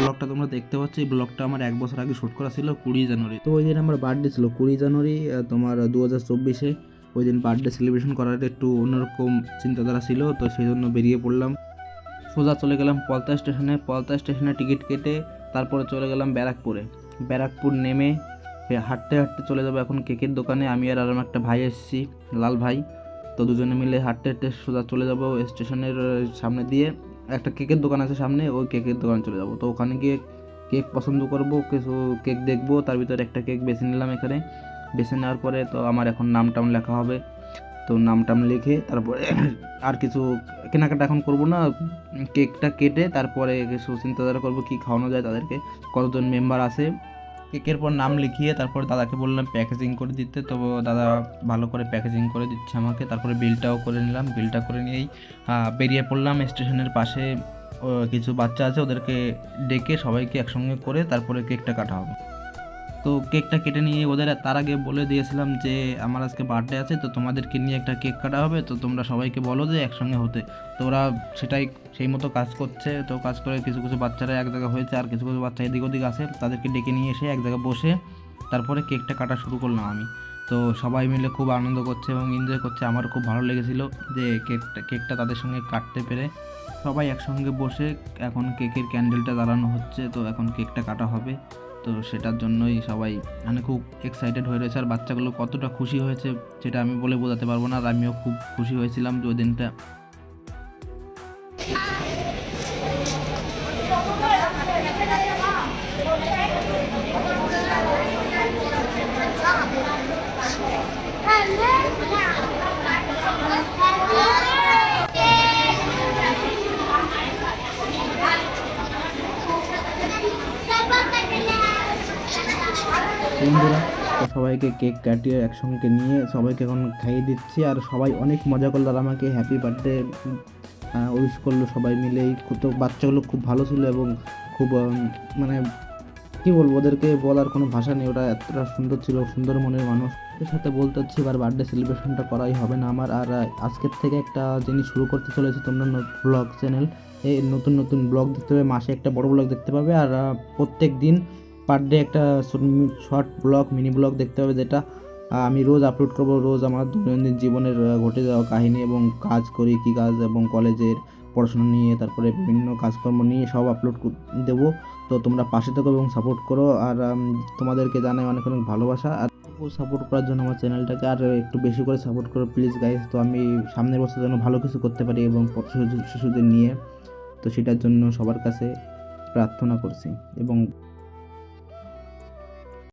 ব্লগটা তোমরা দেখতে পাচ্ছ, এই ব্লগটা আমার এক বছর আগে শ্যুট করা ছিল কুড়ি জানুয়ারি। তো ওই দিন আমার বার্থডে ছিল, কুড়ি জানুয়ারি তোমার দু হাজার চব্বিশে। ওই দিন বার্থডে সেলিব্রেশন করার একটু অন্যরকম চিন্তাধারা ছিল, তো সেই জন্য বেরিয়ে পড়লাম। সোজা চলে গেলাম পলতা স্টেশনে। পলতা স্টেশনে টিকিট কেটে তারপরে চলে গেলাম ব্যারাকপুরে। ব্যারাকপুর নেমে হাঁটতে হাঁটতে চলে যাব এখন কেকের দোকানে। আমি আর আরম একটা ভাই এসেছি, লাল ভাই। তো দুজনে মিলে হাঁটতে হাঁটতে সোজা চলে যাব স্টেশনের সামনে দিয়ে। একটা কেকের দোকান আছে সামনে, ওই কেকের দোকানে চলে যাব। তো ওখানে গিয়ে কেক পছন্দ করব, কিছু কেক দেখব, তার ভিতরে একটা কেক বেছে নিলাম এখানে। বেছে নেওয়ার পরে তো আমার এখন নাম টাম লেখা হবে। তো নাম টাম লিখে তারপরে আর কিছু কেনাকাটা এখন করব না, কেকটা কেটে তারপরে কিছু চিন্তাধারা করব কী খাওয়ানো যায় তাদেরকে। কতজন মেম্বার আছে কেকের পর নাম লিখিয়ে তারপর দাদাকে বললাম প্যাকেজিং করে দিতে। তো দাদা ভালো করে প্যাকেজিং করে দিচ্ছে আমাকে। তারপরে বিলটাও করে নিলাম। বিলটা করে নিয়েই বেরিয়ে পড়লাম স্টেশনের পাশে। কিছু বাচ্চা আছে, ওদেরকে ডেকে সবাইকে একসঙ্গে করে তারপরে কেকটা কাটা হবে। তো কেকটা কেটে নিয়ে ওদের তার আগে বলে দিয়েছিলাম যে, আমার আজকে বার্থডে আছে, তো তোমাদেরকে নিয়ে একটা কেক কাটা হবে, তো তোমরা সবাইকে বলো যে একসঙ্গে হতে। তো ওরা সেটাই, সেই মতো কাজ করছে। তো কাজ করে কিছু কিছু বাচ্চারা এক জায়গায় হয়েছে, আর কিছু কিছু বাচ্চা এদিক ওদিক আছে। তাদেরকে ডেকে নিয়ে এসে এক জায়গায় বসে তারপরে কেকটা কাটা শুরু করলাম আমি। তো সবাই মিলে খুব আনন্দ করছে এবং এনজয় করছে। আমার খুব ভালো লেগেছিল যে কেকটা কেকটা তাদের সঙ্গে কাটতে পেরে। সবাই একসঙ্গে বসে এখন কেকের ক্যান্ডেলটা দাঁড়ানো হচ্ছে, তো এখন কেকটা কাটা হবে। তো সেটার জন্যই সবাই মানে খুব এক্সাইটেড হয়ে রয়েছে। আর বাচ্চাগুলো কতটা খুশি হয়েছে সেটা আমি বলে বোঝাতে পারব না। আর আমিও খুব খুশি হয়েছিলাম যে ওই দিনটা। বন্ধুরা, তো সবাইকে কেক কাটিয়ে একসঙ্গে নিয়ে সবাইকে এখন খাইয়ে দিচ্ছি। আর সবাই অনেক মজা করল আর আমাকে হ্যাপি বার্থডে উইশ করল সবাই মিলেই তো বাচ্চাগুলো খুব ভালো ছিল এবং খুব মানে কি বলব, ওদেরকে বলার কোনো ভাষা নেই। ওরা এতটা সুন্দর ছিল, সুন্দর মনের মানুষ। এর সাথে বলতে হচ্ছে এবার বার্থডে সেলিব্রেশনটা করাই হবে না আমার। আর আজকের থেকে একটা জিনিস শুরু করতে চলেছে তোমরা ব্লগ চ্যানেল এই নতুন নতুন ব্লগ দেখতে পাবে। মাসে একটা বড় ব্লগ দেখতে পাবে। আর প্রত্যেক দিন পার ডে একটা শর্ট ব্লগ মিনি ব্লগ দেখতে পাবে যেটা আমি রোজ আপলোড করব, রোজ আমার দৈনন্দিন জীবনের ঘটে যাওয়া কাহিনী এবং কাজ করি, কী কাজ এবং কলেজের পড়াশোনা নিয়ে, তারপরে বিভিন্ন কাজকর্ম নিয়ে সব আপলোড দেবো। তো তোমরা পাশে থাকো এবং সাপোর্ট করো। আর তোমাদেরকে জানাই অনেক অনেক ভালোবাসা। আর সাপোর্ট করার জন্য আমার চ্যানেলটাকে আর একটু বেশি করে সাপোর্ট করো প্লিজ গাইজ তো আমি সামনের বছর যেন ভালো কিছু করতে পারি এবং শিশুদের নিয়ে। তো সেটার জন্য সবার কাছে প্রার্থনা করছি এবং